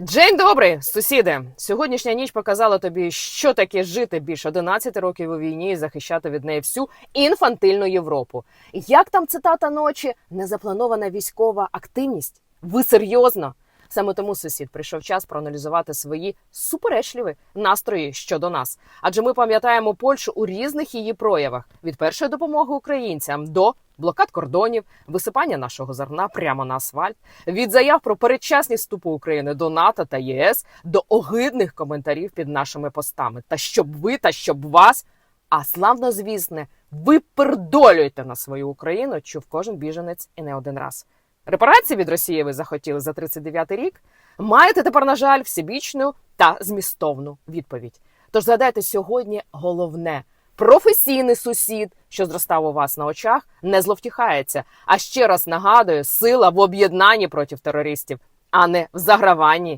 День добрий, сусіди. Сьогоднішня ніч показала тобі, що таке жити більше 11 років у війні і захищати від неї всю інфантильну Європу. Як там цитата ночі? Незапланована військова активність? Ви серйозно? Саме тому сусід прийшов час проаналізувати свої суперечливі настрої щодо нас. Адже ми пам'ятаємо Польщу у різних її проявах: від першої допомоги українцям до блокад кордонів, висипання нашого зерна прямо на асфальт, від заяв про передчасні вступи України до НАТО та ЄС до огидних коментарів під нашими постами. Та щоб ви, та щоб вас, а славно звісне, ви пердолюєте на свою Україну, чув кожен біженець і не один раз. Репарації від Росії ви захотіли за 39-й рік. Маєте тепер, на жаль, всебічну та змістовну відповідь. Тож згадайте сьогодні головне. Професійний сусід, що зростав у вас на очах, не зловтіхається. А ще раз нагадую, сила в об'єднанні проти терористів, а не в заграванні